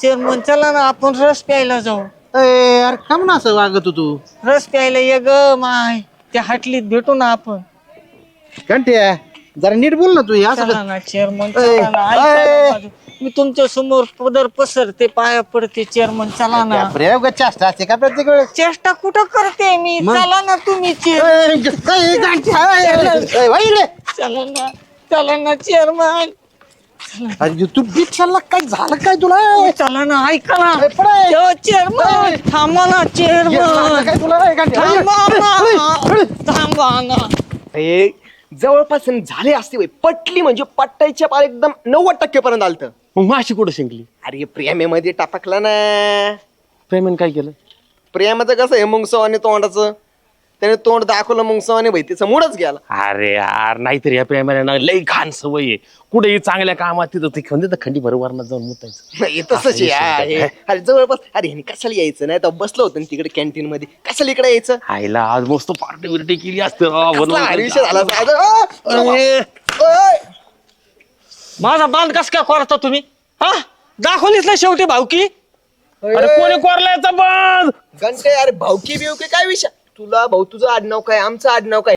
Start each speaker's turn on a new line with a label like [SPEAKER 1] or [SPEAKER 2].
[SPEAKER 1] Chairman चला ना आपण रस प्यायला जाऊ.
[SPEAKER 2] ए, अरे का म्हणून असं वागत तू
[SPEAKER 1] रस प्यायला ये ग माय. त्या हाटलीत भेटू ना आपण.
[SPEAKER 2] कंट्या जरा नीट बोल ना तू हे असं
[SPEAKER 1] ना चेअरमन
[SPEAKER 2] ए,
[SPEAKER 1] चला ना. ऐका ना माझं. मी तुमच्यासमोर पदर पसरते पाया पडते चेअरमन चला ना.
[SPEAKER 2] प्रयोग चेष्टा असते का प्रत्येक वेळेस?
[SPEAKER 1] चेष्टा कुठं करते मी?
[SPEAKER 2] मग?
[SPEAKER 1] चला ना तुम्ही
[SPEAKER 2] ए,
[SPEAKER 1] चेअर
[SPEAKER 2] ए, गांठ्या, ए, ए, वळ इकडे.
[SPEAKER 1] चला ना चला ना चेअरमन
[SPEAKER 2] अरे तू बीट चालला काय झालं काय तुला?
[SPEAKER 1] चला ना ऐका ना. यो, चेअरमन थांबा ना
[SPEAKER 2] ये, झालं
[SPEAKER 1] चेअरमन
[SPEAKER 2] काय तुला.
[SPEAKER 1] थांबा ना. थांबा ना.
[SPEAKER 3] हे जवळपास झाले असते बाई. पटली म्हणजे पट्टायच्या पार एकदम नव्वद टक्केपर्यंत आलत.
[SPEAKER 4] मग माशी कुठं शिंकली?
[SPEAKER 3] अरे प्रेमेमध्ये टापकला ना.
[SPEAKER 4] प्रेमाने काय केलं?
[SPEAKER 3] प्रेमाचं कसं आहे मुंगसवाने तोंडाचं? त्याने तोंड दाखवलं मुंगसवाने भाई तिचा मूडच गेला.
[SPEAKER 4] अरे यार नाहीतरी या प्रेमाने ना लई घाण सवय आहे. कुठेही चांगल्या कामात तिथं ते खंदी तर खंडी वरणात जाऊन मुतायचं.
[SPEAKER 3] नाही तसंच आहे, हा, हे. अरे जवळपास अरे ह्यानी कशाला यायचं? नाही तर बसलो होतं ना तिकडे कॅन्टीन मध्ये. कशाला इकडे यायचं?
[SPEAKER 4] आईला आज मस्त पार्टी बिर्टी केली असते. राव,
[SPEAKER 3] कसला
[SPEAKER 4] बनवून
[SPEAKER 3] भारी विषय झाला
[SPEAKER 4] खायचं.
[SPEAKER 3] असता. अरे,
[SPEAKER 4] अरे,
[SPEAKER 3] ओय.
[SPEAKER 1] माझा बांध कस काय करता तुम्ही? हा? दाखवलीच ना शेवटी भाऊकी
[SPEAKER 4] अरे कोणी कोरलायचा बंद
[SPEAKER 3] घंटे अरे भाऊकी बिवकी काय विषय? तुला भाऊ तुझं आडनाव काय? आमचं आडनाव काय?